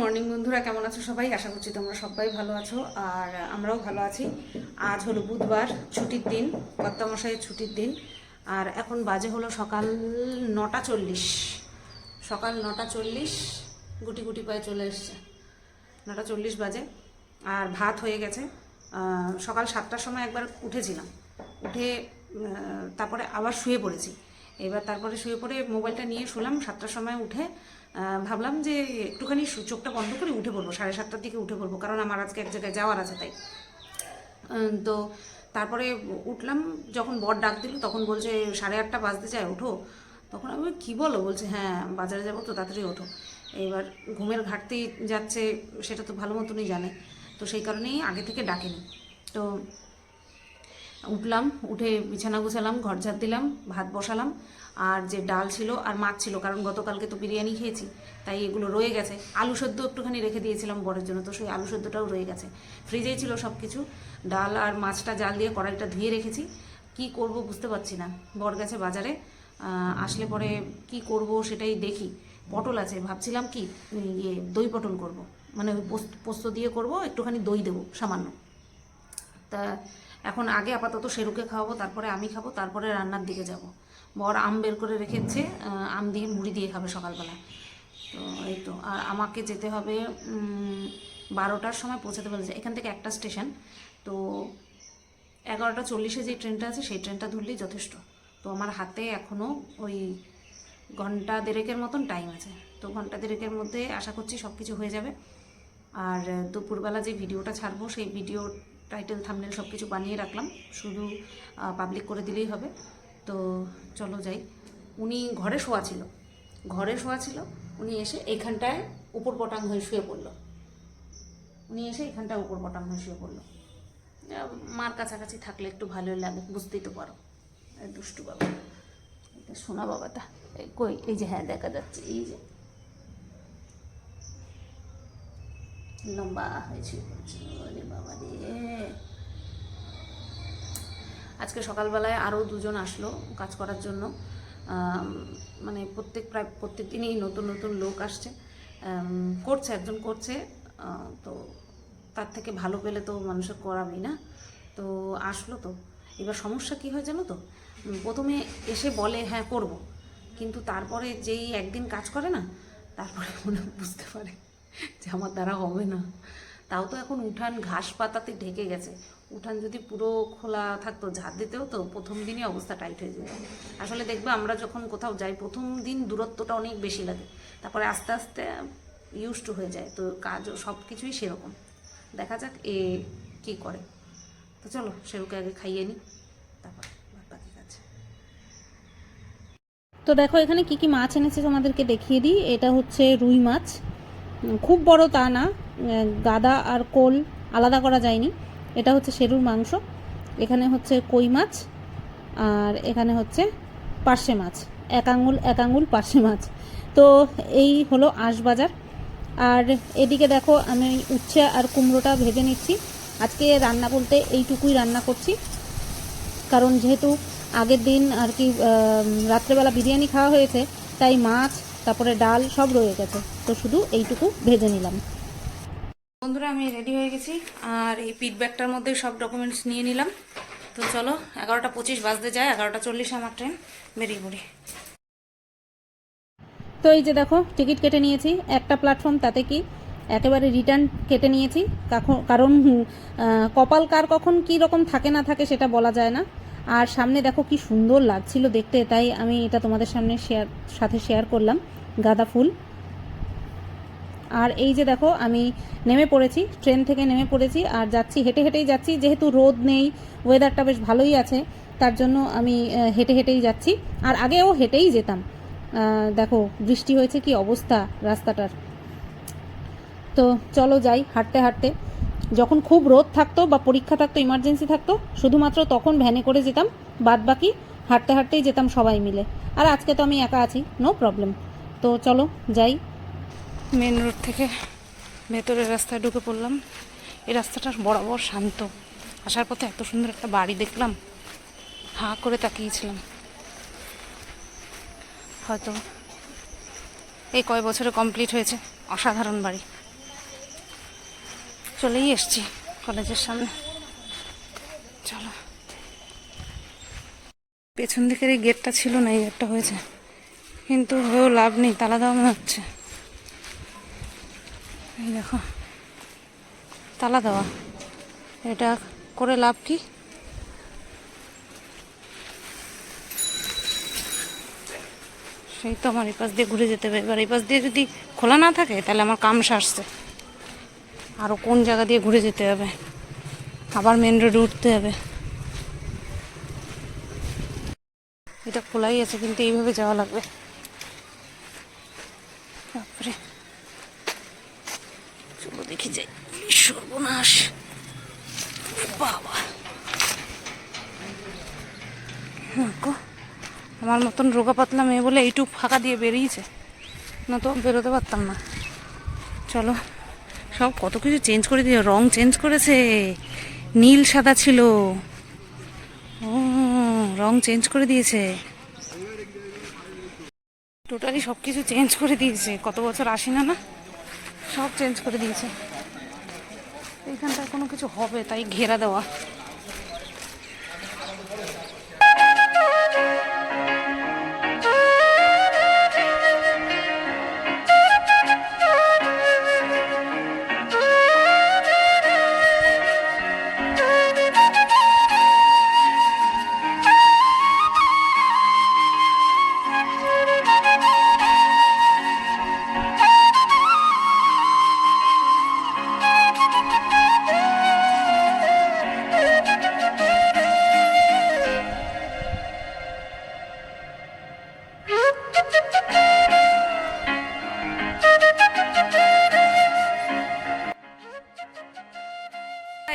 Morning বন্ধুরা, কেমন আছো সবাই? আশা করছি তোমরা সবাই ভালো আছো, আর আমরাও ভালো আছি। আজ হলো বুধবার, ছুটির দিন, কর্তামশাইয়ের ছুটির দিন, আর এখন বাজে হলো সকাল নটা চল্লিশ। সকাল নটা চল্লিশ, গুটি গুটি পায়ে চলে এসছে। নটা চল্লিশ বাজে, আর ভাত হয়ে গেছে। সকাল সাতটার সময় একবার উঠেছিলাম। উঠে তারপরে আবার শুয়ে পড়েছি। এবার তারপরে শুয়ে পড়ে মোবাইলটা নিয়ে শুলাম, সাতটার সময় উঠে ভাবলাম যে একটুখানি চোখটা বন্ধ করে উঠে পড়ব, সাড়ে সাতটার দিকে উঠে পড়ব, কারণ আমার আজকে এক জায়গায় যাওয়ার আছে তাই। তো তারপরে উঠলাম, যখন বর ডাক দিল, তখন বলছে, সাড়ে আটটা বাজতে চায়, ওঠো। তখন আমি কি বলো? বলছে হ্যাঁ বাজারে যাব তো, তাড়াতাড়ি ওঠো। এবার ঘুমের ঘাটতি যাচ্ছে, সেটা তো ভালো মতনই জানে। তো সেই কারণেই আগে থেকে ডাকেনি। তো উঠলাম, উঠে বিছানা গুছালাম, ঘর ঝাড় দিলাম, ভাত বসালাম। আর যে ডাল ছিল আর মাছ ছিল, কারণ গতকালকে তো বিরিয়ানি খেয়েছি, তাই এগুলো রয়ে গেছে। আলু সেদ্ধ একটুখানি রেখে দিয়েছিলাম বরের জন্য, তো সেই আলু সেদ্ধটাও রয়ে গেছে। ফ্রিজেই ছিল সব কিছু ডাল আর মাছটা জাল দিয়ে কড়াইটা ধুয়ে রেখেছি। কি করব বুঝতে পারছি না, বর গেছে বাজারে আসলে পরে কি করব সেটাই দেখি। পটল আছে, ভাবছিলাম কি ইয়ে দই পটল করব মানে ওই পোস্ত দিয়ে করব, একটুখানি দই দেবো সামান্য। তা এখন আগে আপাতত সেরুকে খাওয়াবো, তারপরে আমি খাব, তারপরে রান্নার দিকে যাব। বর আম বের করে রেখেছে আম দিয়ে মুড়ি দিয়ে খাবে সকালবেলা। তো এই তো, আর আমাকে যেতে হবে বারোটার সময় পৌঁছাতে বলেছে। এখান থেকে একটা স্টেশন, তো এগারোটা চল্লিশে যে ট্রেনটা আছে, সেই ট্রেনটা ধরলেই যথেষ্ট। তো আমার হাতে এখনও ওই ঘণ্টা দেড়েকের মতন টাইম আছে। তো ঘণ্টা দেড়েকের মধ্যে আশা করছি সব কিছু হয়ে যাবে। আর দুপুরবেলা যে ভিডিওটা ছাড়বো, সেই ভিডিও টাইটেল থামনেল সব কিছু বানিয়ে রাখলাম। শুধু পাবলিক করে দিলেই হবে। তো চলো যাই। উনি ঘরে শোয়া ছিল। ঘরে শোয়া ছিল, উনি এসে এইখানটায় উপর পটাং হয়ে শুয়ে পড়ল। উনি এসে এখানটায় উপর পটাং হয়ে শুয়ে পড়ল। মার কাছাকাছি থাকলে একটু ভালোই লাগে, বুঝতেই তো পারো। দুষ্টু বাবা। এটা সোনা বাবাটা। কই? এই যে হ্যাঁ দেখা যাচ্ছে। এই যে। লম্বা হয়েছে বাবা রে আজকে সকালবেলায় আরও দুজন আসলো কাজ করার জন্য। মানে প্রত্যেক প্রায় প্রত্যেক দিনই নতুন নতুন লোক আসছে। করছে, একজন করছে তো তার থেকে ভালো পেলে তো মানুষের করাবেই না। তো আসলো তো। এবার সমস্যা কি হয় জানো তো? প্রথমে এসে বলে হ্যাঁ করব। কিন্তু তারপরে যেই একদিন কাজ করে না, তারপরে মনে বুঝতে পারে যে আমার দ্বারা হবে না। তাও তো এখন উঠান ঘাস পাতাতে ঢেকে গেছে। উঠান যদি পুরো খোলা থাকতো ঝাড় দিতেও তো প্রথম দিনই অবস্থা টাইট হয়ে যেত। আসলে দেখবে আমরা যখন কোথাও যাই, প্রথম দিন দূরত্বটা অনেক বেশি লাগে। তারপরে আস্তে আস্তে ইউজ টু হয়ে যায়। তো কাজও সব কিছুই সেরকম। দেখা যাক এ কি করে। তো চলো, সেরুকে আগে খাইয়ে নিই তারপর তো দেখো, এখানে কি কি মাছ এনেছে তোমাদেরকে দেখিয়ে দিই। এটা হচ্ছে রুই মাছ। খুব বড় তা না গাদা আর কোল আলাদা করা যায়নি। এটা হচ্ছে সেরুর মাংস, এখানে হচ্ছে কই মাছ, আর এখানে হচ্ছে পার্শে মাছ, এক আঙুল এক আঙুল পার্শে মাছ। তো এই হলো আঁশ বাজার আর এদিকে দেখো আমি উচ্ছে আর কুমড়োটা ভেজে নিচ্ছি। আজকে রান্না বলতে এইটুকুই রান্না করছি। কারণ যেহেতু আগের দিন আর কি রাত্রেবেলা বিরিয়ানি খাওয়া হয়েছে, তাই মাছ, তারপরে ডাল সব রয়ে গেছে। তো শুধু এইটুকু ভেজে নিলাম। বন্ধুরা, আমি রেডি হয়ে গেছি। আর এই পিট ব্যাগটার মধ্যে সব ডকুমেন্টস নিয়ে নিলাম। তো চলো, এগারোটা পঁচিশ বাজতে যায়, এগারোটা চল্লিশে আমার ট্রেন বেরিয়ে পড়ি। তো এই যে দেখো টিকিট কেটে নিয়েছি। একটা প্ল্যাটফর্ম তাতে কি একেবারে রিটার্ন কেটে নিয়েছি। কারণ কপাল কার কখন কি রকম থাকে না থাকে সেটা বলা যায় না। আর সামনে দেখো কি সুন্দর লাগছিল দেখতে, তাই আমি এটা তোমাদের সামনে শেয়ার সাথে শেয়ার করলাম, গাঁদা ফুল। আর এই যে দেখো, আমি নেমে পড়েছি, ট্রেন থেকে নেমে পড়েছি, আর যাচ্ছি, হেঁটে হেঁটেই যাচ্ছি, যেহেতু রোদ নেই ওয়েদারটা বেশ ভালোই আছে, তার জন্য আমি হেঁটে হেঁটেই যাচ্ছি, আর আগেও হেঁটেই যেতাম। দেখো, বৃষ্টি হয়েছে, কি অবস্থা রাস্তাটার। তো চলো যাই, হাঁটতে হাঁটতে। যখন খুব রোদ থাকতো বা পরীক্ষা থাকতো ইমার্জেন্সি থাকতো, শুধুমাত্র তখন ভ্যানে করে যেতাম বাদ বাকি হাঁটতে হাঁটতেই যেতাম সবাই মিলে। আর আজকে তো আমি একা আছি নো প্রবলেম তো চলো যাই মেন রোড থেকে ভেতরের রাস্তায় ঢুকে পড়লাম। এই রাস্তাটা বরাবর শান্ত। আসার পথে এত সুন্দর একটা বাড়ি দেখলাম। হাঁ করে তাকিয়েছিলাম। হয়তো এই কয় বছরে কমপ্লিট হয়েছে অসাধারণ বাড়ি। চলেই এসছি কলেজের সামনে। চলো। পেছন দিকের এই গেটটা ছিল না, এই গেটটা হয়েছে। কিন্তু হয়েও লাভ নেই, তালা দেওয়া মনে হচ্ছে। এই দেখো। তালা দেওয়া। এটা করে লাভ কি? সেই তো আমার এই পাশ দিয়ে ঘুরে যেতে হবে। এবার এই পাশ দিয়ে যদি খোলা না থাকে, তাহলে আমার কাম সারছে আরও কোন জায়গা দিয়ে ঘুরে যেতে হবে? আবার মেন রোডে উঠতে হবে। এটা খোলাই আছে, কিন্তু এইভাবে যাওয়া লাগবে তারপরে চলো দেখি যাই সর্বনাশ বাবা দেখো, আমার মতন রোগা পাতলা মেয়ে বলে এইটুক ফাঁকা দিয়ে বেরিয়েছে। না তো, বেরোতে পারতাম না। চলো, সব কত কিছু চেঞ্জ করে দিয়ে রং চেঞ্জ করেছে, নীল সাদা ছিল। ও, রং চেঞ্জ করে দিয়েছে। টোটালি সব কিছু চেঞ্জ করে দিয়েছে, কত বছর আসি না? না সব চেঞ্জ করে দিয়েছে। এইখানটায় কোনো কিছু হবে, তাই ঘেরা দেওয়া।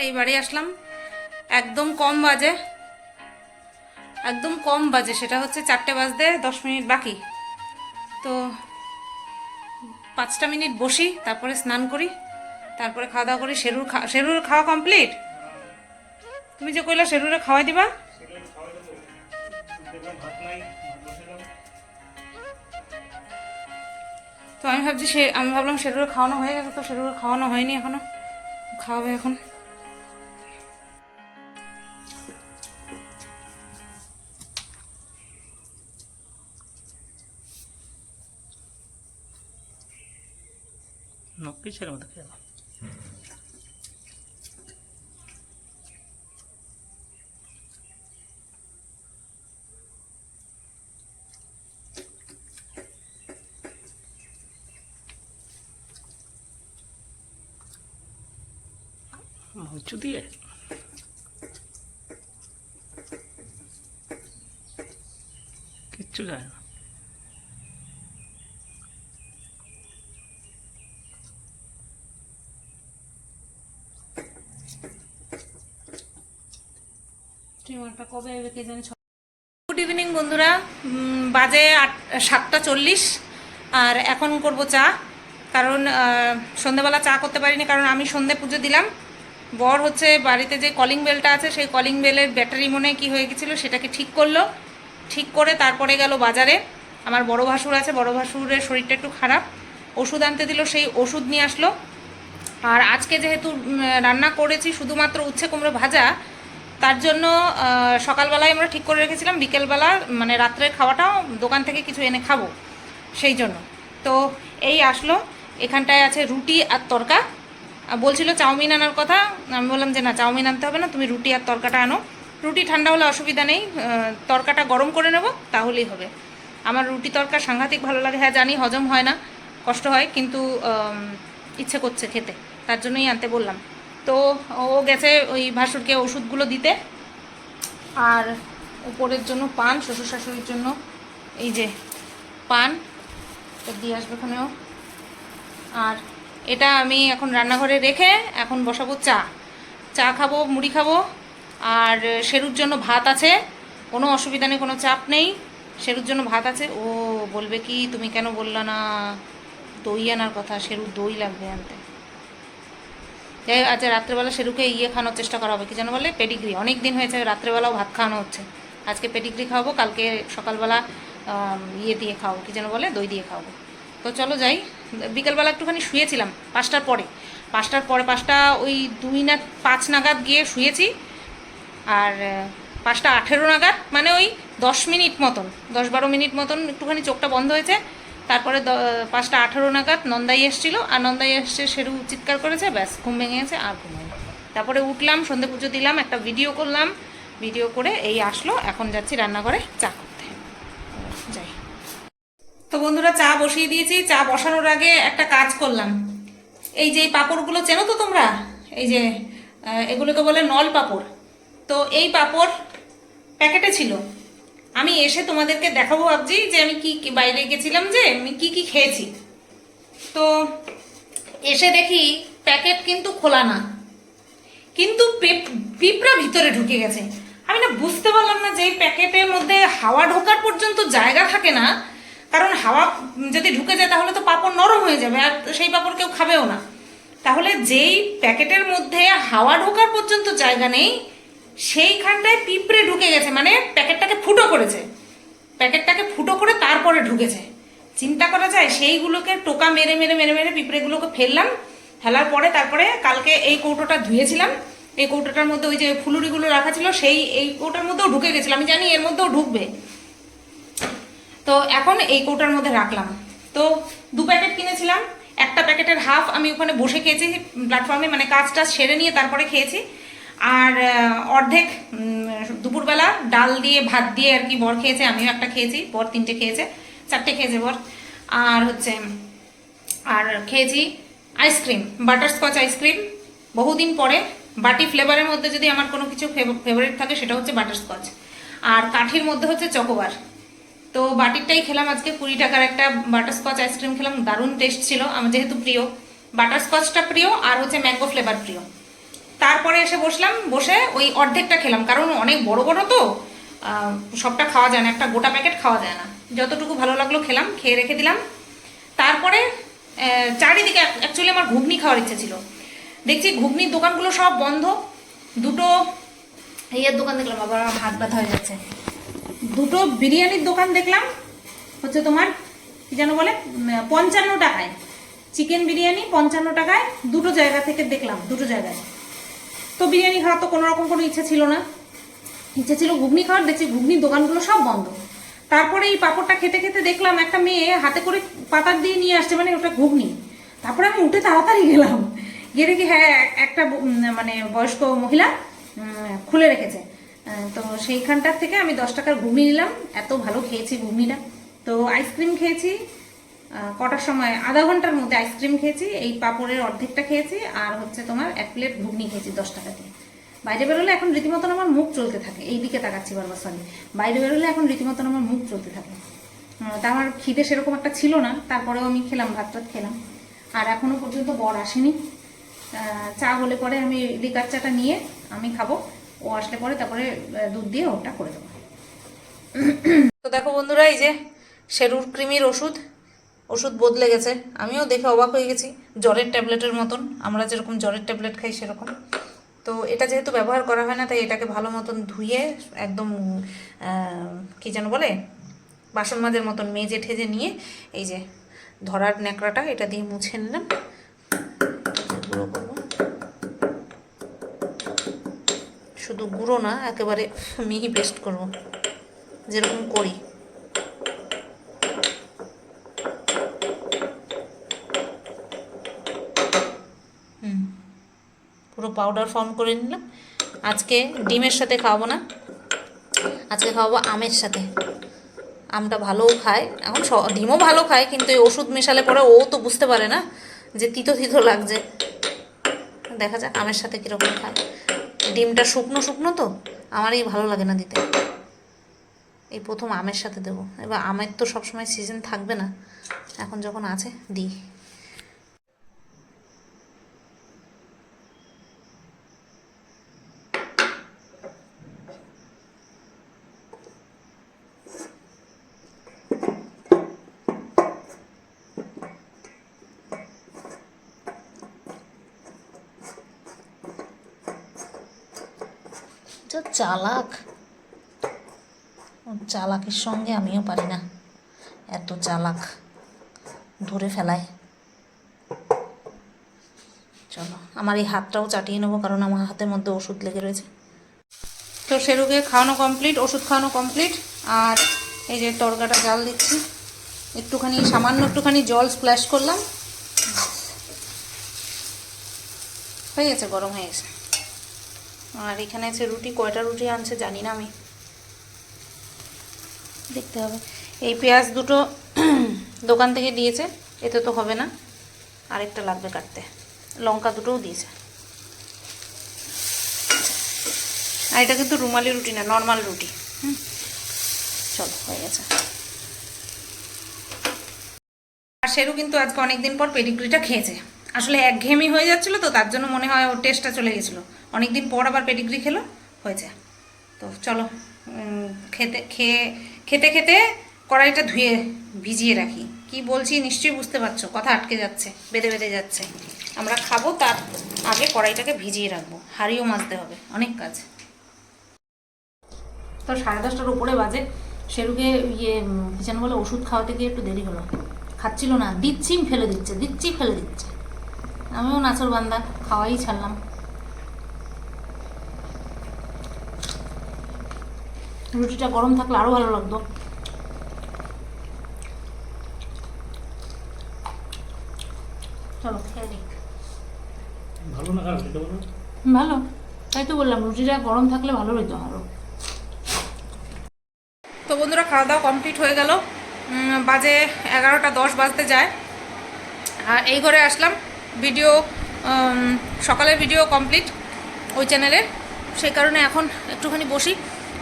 এই বাড়ি আসলাম। একদম কম বাজে। একদম কম বাজে, সেটা হচ্ছে চারটে বাজতে দশ মিনিট বাকি। তো পাঁচটা মিনিট বসি, তারপরে স্নান করি, তারপরে খাওয়া দাওয়া করি শেরুর খা শেরুর খাওয়া কমপ্লিট? তুমি যে কইলা শেরুরে খাওয়াই দিবা? তো আমি ভাবছি সে আমি ভাবলাম শেরুরে খাওয়ানো হয়ে গেছে, তো শেরুরে খাওয়ানো হয়নি এখনও। খাওয়াবে এখন। ছেলে মতো খেয়ে নাও। মাংস দিয়ে কিচ্ছু যায় না কবে এবে কে গুড ইভিনিং বন্ধুরা। বাজে আট সাতটা চল্লিশ। আর এখন করব চা। কারণ সন্ধেবেলা চা করতে পারিনি, কারণ আমি সন্ধে পুজো দিলাম। বর হচ্ছে বাড়িতে যে কলিং বেলটা আছে, সেই কলিং বেলের ব্যাটারি মনে কি হয়ে গেছিল, সেটাকে ঠিক করল। ঠিক করে তারপরে গেল বাজারে। আমার বড় ভাসুর আছে, বড় ভাসুরের শরীরটা একটু খারাপ। ওষুধ আনতে দিল, সেই ওষুধ নিয়ে আসলো। আর আজকে যেহেতু রান্না করেছি, শুধুমাত্র উচ্ছে কুমড়ো ভাজা তার জন্য সকালবেলায় আমরা ঠিক করে রেখেছিলাম, বিকেলবেলা মানে রাত্রের খাওয়াটাও দোকান থেকে কিছু এনে খাব, সেই জন্য। তো এই আসলো, এখানটায় আছে রুটি আর তরকা। বলছিল চাউমিন আনার কথা, আমি বললাম যে না, চাউমিন আনতে হবে না, তুমি রুটি আর তরকাটা আনো। রুটি ঠান্ডা হলে অসুবিধা নেই তরকাটা গরম করে নেব, তাহলেই হবে। আমার রুটি তরকা সাংঘাতিক ভালো লাগে হ্যাঁ জানি হজম হয় না, কষ্ট হয়, কিন্তু ইচ্ছে করছে খেতে, তার জন্যই আনতে বললাম। তো ও গেছে ওই ভাসুরকে ওষুধগুলো দিতে। আর উপরের জন্য পান, শ্বশুর শাশুড়ির জন্য এই যে পান দিয়ে আসবে ওখানেও আর এটা আমি এখন রান্নাঘরে রেখে এখন বসাবো চা। চা খাব, মুড়ি খাব, আর শেরুর জন্য ভাত আছে। কোনো অসুবিধা নেই, কোনো চাপ নেই। শেরুর জন্য ভাত আছে। ও বলবে কি, তুমি কেন বললা না? দই আনার কথা, শেরুর দই লাগবে আনতে। যাই আজ রাত্রেবেলা শেরুকে ইয়ে খাওয়ানোর চেষ্টা করা হবে, কি যেন বলে পেডিগ্রি অনেক দিন হয়েছে, রাত্রেবেলাও ভাত খাওয়ানো হচ্ছে। আজকে পেডিগ্রি খাওয়াবো, কালকে সকালবেলা ইয়ে দিয়ে খাওয়াবো, কি যেন বলে, দই দিয়ে খাওয়াবো। তো চলো যাই, বিকেলবেলা একটুখানি শুয়েছিলাম, পাঁচটার পরে। পাঁচটার পরে, পাঁচটা ওই দুই না, পাঁচ নাগাদ গিয়ে শুয়েছি, আর পাঁচটা আঠেরো নাগাদ মানে ওই দশ মিনিট মতন, দশ বারো মিনিট মতন একটুখানি চোখটা বন্ধ হয়েছে তারপরে পাঁচটা আঠারো নাগাদ নন্দাই এসেছিল, আর নন্দাই এসছে সেরু চিৎকার করেছে, ব্যাস, ঘুম ভেঙে গেছে, আর ঘুমাই তারপরে উঠলাম, সন্ধে পুজো দিলাম, একটা ভিডিও করলাম ভিডিও করে এই আসলো, এখন যাচ্ছি রান্নাঘরে চা করতে। যাই। তো বন্ধুরা, চা বসিয়ে দিয়েছি, চা বসানোর আগে একটা কাজ করলাম। এই যে এই পাঁপড়গুলো চেনো তো তোমরা? এই যে এগুলোকে বলে নল পাঁপড়। তো এই পাঁপড় প্যাকেটে ছিল। আমি এসে তোমাদেরকে দেখাবো ভাবছি যে আমি কি কি বাইরে গেছিলাম যে আমি কি কি খেয়েছি। তো এসে দেখি প্যাকেট কিন্তু খোলা না। কিন্তু পেপ- পিঁপড়া ভিতরে ঢুকে গেছে। আমি না বুঝতে পারলাম না যে এই প্যাকেটের মধ্যে হাওয়া ঢোকার পর্যন্ত জায়গা থাকে না। কারণ হাওয়া যদি ঢুকে যায় তাহলে তো পাপড় নরম হয়ে যাবে আর সেই পাপড় কেউ খাবেও না। তাহলে যেই প্যাকেটের মধ্যে হাওয়া ঢোকার পর্যন্ত জায়গা নেই সেইখানটায় পিঁপড়ে ঢুকে গেছে মানে প্যাকেটটাকে ফুটো করেছে। প্যাকেটটাকে ফুটো করে তারপরে ঢুকেছে। চিন্তা করা যায়, সেইগুলোকে টোকা মেরে মেরে মেরে মেরে পিঁপড়েগুলোকে ফেললাম, ফেলার পরে তারপরে কালকে এই কৌটোটা ধুয়েছিলাম। এই কৌটোটার মধ্যে ওই যে ফুলুরিগুলো রাখা ছিল, সেই এই কৌটার মধ্যেও ঢুকে গেছিল আমি জানি এর মধ্যেও ঢুকবে। তো এখন এই কৌটার মধ্যে রাখলাম। তো দু প্যাকেট কিনেছিলাম। একটা প্যাকেটের হাফ আমি ওখানে বসে খেয়েছি প্ল্যাটফর্মে মানে কাজটা সেরে নিয়ে তারপরে খেয়েছি। আর অর্ধেক দুপুরবেলা ডাল দিয়ে, ভাত দিয়ে আর কি বর খেয়েছে, আমিও একটা খেয়েছি, বর তিনটে খেয়েছে, চারটে খেয়েছে বর। আর হচ্ছে, আর খেয়েছি আইসক্রিম, বাটারস্কচ আইসক্রিম। বহুদিন পরে বাটি ফ্লেভারের মধ্যে যদি আমার কোনো কিছু ফেভারিট থাকে সেটা হচ্ছে বাটারস্কচ। আর কাঠির মধ্যে হচ্ছে চকোবার। তো বাটিরটাই খেলাম আজকে, কুড়ি টাকার একটা বাটারস্কচ আইসক্রিম খেলাম, দারুণ টেস্ট ছিল। আমার যেহেতু প্রিয়, বাটারস্কচটা প্রিয় আর হচ্ছে ম্যাঙ্গো ফ্লেভার প্রিয়। তারপরে এসে বসলাম, বসে ওই অর্ধেকটা খেলাম। কারণ অনেক বড় বড় তো সবটা খাওয়া যায় না, একটা গোটা প্যাকেট খাওয়া যায় না। যতটুকু ভালো লাগল খেলাম, খেয়ে রেখে দিলাম। তারপরে চারিদিকে অ্যাকচুয়ালি আমার ঘুগনি খাওয়ার ইচ্ছে ছিল। দেখছি ঘুগনির দোকানগুলো সব বন্ধ। দুটো ইয়ের দোকান দেখলাম আবার হাত ব্যথা হয়ে যাচ্ছে। দুটো বিরিয়ানির দোকান দেখলাম, হচ্ছে তোমার, কি যেন বলে পঞ্চান্ন টাকায়। চিকেন বিরিয়ানি পঞ্চান্ন টাকায়, দুটো জায়গা থেকে দেখলাম, দুটো জায়গায়। তো বিরিয়ানি খাওয়ার তো কোনো রকম কোনো ইচ্ছে ছিল না। ইচ্ছে ছিল ঘুগনি খাওয়ার, দেখছি ঘুগনির দোকানগুলো সব বন্ধ। তারপরে এই পাঁপড়টা খেতে খেতে দেখলাম একটা মেয়ে হাতে করে পাতার দিয়ে নিয়ে আসছে মানে ওটা ঘুগনি। তারপরে আমি উঠে তাড়াতাড়ি গেলাম। গিয়ে দেখি হ্যাঁ একটা মানে বয়স্ক মহিলা খুলে রেখেছে। তো সেইখানটার থেকে আমি দশ টাকার ঘুগনি নিলাম। এত ভালো খেয়েছি ঘুগনিটা। তো আইসক্রিম খেয়েছি। কটার সময় আধা ঘণ্টার মধ্যে আইসক্রিম খেয়েছি, এই পাঁপড়ের অর্ধেকটা খেয়েছি, আর হচ্ছে তোমার এক প্লেট ঘুগনি খেয়েছি দশ টাকা দিয়ে। বাইরে বেরোলে এখন রীতিমতন আমার মুখ চলতে থাকে, এই দিকে তাকাচ্ছি বারবার সরি বাইরে বেরোলে এখন রীতিমতন আমার মুখ চলতে থাকে। তা আমার খিদে সেরকম একটা ছিল না, তারপরেও আমি খেলাম, ভাত টাত খেলাম। আর এখনও পর্যন্ত বর আসেনি। চা হলে পরে আমি লিকার চাটা নিয়ে আমি খাব, ও আসলে পরে তারপরে দুধ দিয়ে ওটা করে দেবো। তো দেখো বন্ধুরা, এই যে শেরুর কৃমির ওষুধ ওষুধ বদলে গেছে। আমিও দেখে অবাক হয়ে গেছি। জ্বরের ট্যাবলেটের মতন। আমরা যেরকম জ্বরের ট্যাবলেট খাই সেরকম। তো এটা যেহেতু ব্যবহার করা হয় না, তাই এটাকে ভালো মতন ধুয়ে একদম কি যেন বলে, বাসন মাজের মতন মেজে ঠেজে নিয়ে এই যে ধরার ন্যাকড়াটা এটা দিয়ে মুছে নিলাম। গুঁড়ো করব। শুধু গুঁড়ো না, একেবারে মিহি পেস্ট করব। যেরকম করি। পাউডার ফর্ম করে নিলাম। আজকে ডিমের সাথে খাওয়াবো না। আজকে খাওয়াবো আমের সাথে। আমটা ভালোও খায়। এখন ডিমও ভালো খায়, কিন্তু এই ওষুধ মেশালে পরে ও তো বুঝতে পারে না যে তিতো তিতো লাগছে। দেখা যাক আমের সাথে কীরকম খায়। ডিমটা শুকনো শুকনো তো, আমারই ভালো লাগে না দিতে। এই প্রথম আমের সাথে দেবো। এবার আমের তো সবসময় সিজন থাকবে না। এখন যখন আছে, দিই। যা চালাক। চালাকের সঙ্গে আমিও পারি না। এত চালাক। ধরে ফেলায়। চলো, আমার এই হাতটাও চাটিয়ে নেব কারণ আমার হাতের মধ্যে ওষুধ লেগে রয়েছে। তো সেরুকে খাওয়ানো কমপ্লিট ওষুধ খাওয়ানো কমপ্লিট আর এই যে তরকাটা জাল দিচ্ছি। একটুখানি, সামান্য একটুখানি জল স্প্ল্যাশ করলাম। হয়ে গেছে, গরম হয়ে গেছে। আর এখানে আছে রুটি, কয়টা রুটি আনছে জানি না আমি। দেখতে হবে। এই পেঁয়াজ দুটো দোকান থেকে দিয়েছে, এতে তো হবে না। আরেকটা লাগবে কাটতে। লঙ্কা দুটোও দিয়েছে। আর এটা কিন্তু রুমালি রুটি না, নর্মাল রুটি। হুম। চলো, হয়ে গেছে। আর সেরু কিন্তু আজকে অনেকদিন পর পেডিগ্রিটা খেয়েছে। আসলে একঘেয়েমি হয়ে যাচ্ছিল তো তার জন্য মনে হয় ওর টেস্টটা চলে গেছিল। অনেকদিন পর আবার পেডিগ্রি খেলো হয়েছে। তো চলো খেতে খেয়ে খেতে খেতে কড়াইটা ধুয়ে ভিজিয়ে রাখি। কি বলছি নিশ্চয়ই বুঝতে পারছ কথা আটকে যাচ্ছে বেঁধে বেঁধে যাচ্ছে। আমরা খাব তার আগে কড়াইটাকে ভিজিয়ে রাখব হাড়িও মাজতে হবে অনেক কাজ। তো সাড়ে দশটার উপরে বাজে সেরুকে ইয়ে উম, কি যেন বলে ওষুধ খাওয়াতে গিয়ে একটু দেরি হলো। খাচ্ছিল না দিচ্ছি ফেলে দিচ্ছে দিচ্ছি ফেলে দিচ্ছে। আমিও নাচর বান্দা খাওয়াই ছাড়লাম। রুটিটা গরম থাকলে আরও ভালো লাগতো। চলো ভালো না খারাপ ভালো তাই তো বললাম রুটিটা গরম থাকলে ভালো হইতো আরও তো বন্ধুরা খাওয়া দাওয়া কমপ্লিট হয়ে গেল। বাজে এগারোটা দশ বাজতে যায়। আর এই ঘরে আসলাম। ভিডিও সকালের ভিডিও কমপ্লিট ওই চ্যানেলের সেই কারণে এখন একটুখানি বসি।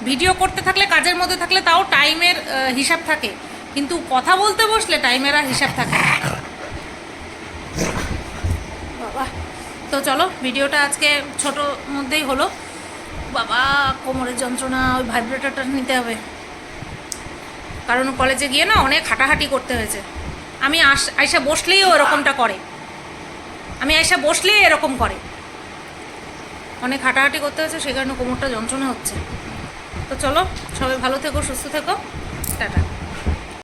ভিডিও করতে থাকলে, কাজের মধ্যে থাকলে তাও টাইমের হিসাব থাকে। কিন্তু কথা বলতে বসলে টাইমের আর হিসাব থাকে বাবা, তো চলো ভিডিওটা আজকে ছোট মধ্যেই হলো। বাবা, কোমরের যন্ত্রণা, ওই ভাইব্রেটারটা নিতে হবে। কারণ কলেজে গিয়ে না অনেক হাঁটাহাঁটি করতে হয়েছে। আমি আস আয়সা বসলেই ওরকমটা করে। আমি আয়সা বসলে এরকম করে। অনেক হাঁটাহাঁটি করতে হয়েছে, সেই কারণে কোমরটা যন্ত্রণা হচ্ছে। তো চলো, সবাই ভালো থেকো, সুস্থ থেকো। টাটা।